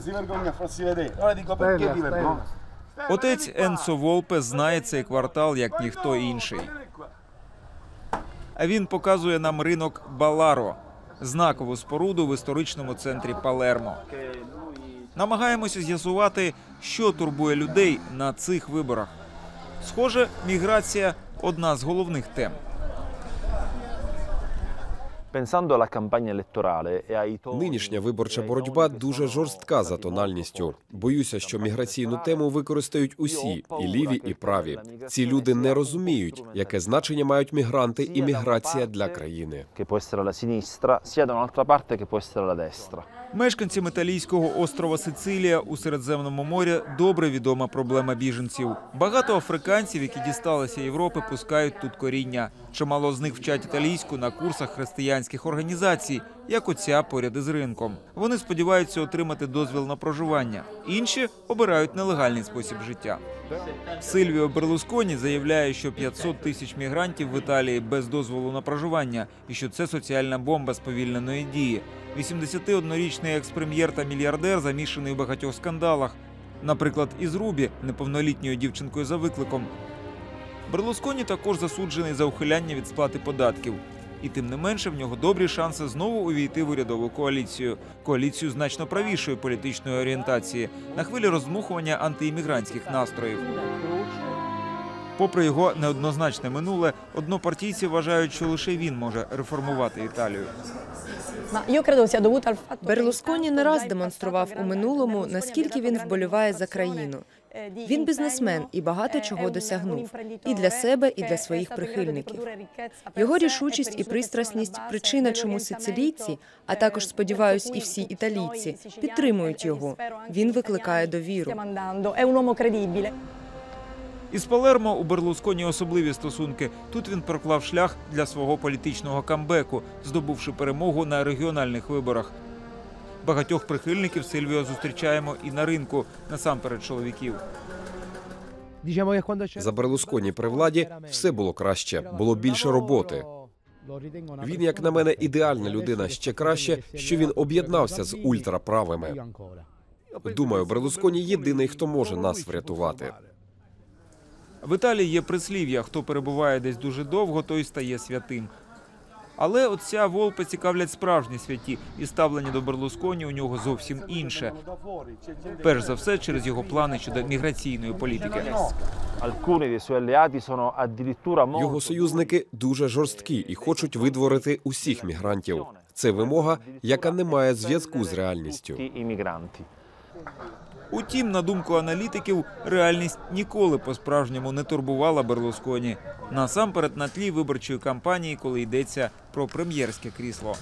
Si vergogna a farsi vedere. Ora dico perché ti vergogni? Отець Енсо Волпе знає цей квартал як ніхто інший. А він показує нам ринок Баларо, знакову споруду в історичному центрі Палермо. Намагаємося з'ясувати, що турбує людей на цих виборах. Схоже, міграція одна з головних тем. Нинішня виборча e боротьба дуже жорстка за тональністю. Боюся, що міграційну тему використають усі, і ліві, і праві. Ці люди не розуміють, яке значення мають мігранти і міграція для країни. Мешканцям італійського острова Сицилія у Середземному морі добре відома проблема біженців. Багато африканців, які дісталися Європи, пускають тут коріння. Чимало з них вчать італійську на курсах християнських організацій, як оця поряд із ринком. Вони сподіваються отримати дозвіл на проживання. Інші обирають нелегальний спосіб життя. Сильвіо Берлусконі заявляє, що 500 тисяч мігрантів в Італії без дозволу на проживання, і що це соціальна бомба сповільненої дії. 81-річний екс-прем'єр та мільярдер замішаний у багатьох скандалах, наприклад, із Рубі, неповнолітньою дівчинкою за викликом. Берлусконі також засуджений за ухиляння від сплати податків. І тим не менше в нього добрі шанси знову увійти в урядову коаліцію. Коаліцію значно правішої політичної орієнтації на хвилі роздмухування антиіммігрантських настроїв. Попри його неоднозначне минуле, однопартійці вважають, що лише він може реформувати Італію. Берлусконі не раз демонстрував у минулому, наскільки він вболіває за країну. Він бізнесмен і багато eh, чого досягнув і для себе, і для своїх прихильників. Його рішучість і пристрасність причина, чому сицилійці, а також сподіваюсь, і всі італійці підтримують його. Він викликає довіру. stiamo andando. Un uomo credibile. Із Палермо у Берлусконі особливі стосунки. Тут він проклав шлях для свого політичного камбеку, здобувши перемогу на регіональних виборах. Багатьох прихильників Сильвіо зустрічаємо і на ринку, насамперед чоловіків. За Берлусконі при владі все було краще, було більше роботи. Він, як на мене, ідеальна людина. Ще краще, що він об'єднався з ультраправими. Думаю, Берлусконі єдиний, хто може нас врятувати. В Італії є прислів'я: хто перебуває десь дуже довго, той стає святим. Але отця Волпе цікавлять справжні святі, і ставлення до Берлусконі у нього зовсім інше. Перш за все, через його плани щодо міграційної політики. Його союзники дуже жорсткі і хочуть видворити усіх мігрантів. Це вимога, яка не має зв'язку з реальністю. Утім, на думку аналітиків, реальність ніколи по-справжньому не турбувала Берлусконі. Насамперед на тлі виборчої кампанії, коли йдеться про прем'єрське крісло.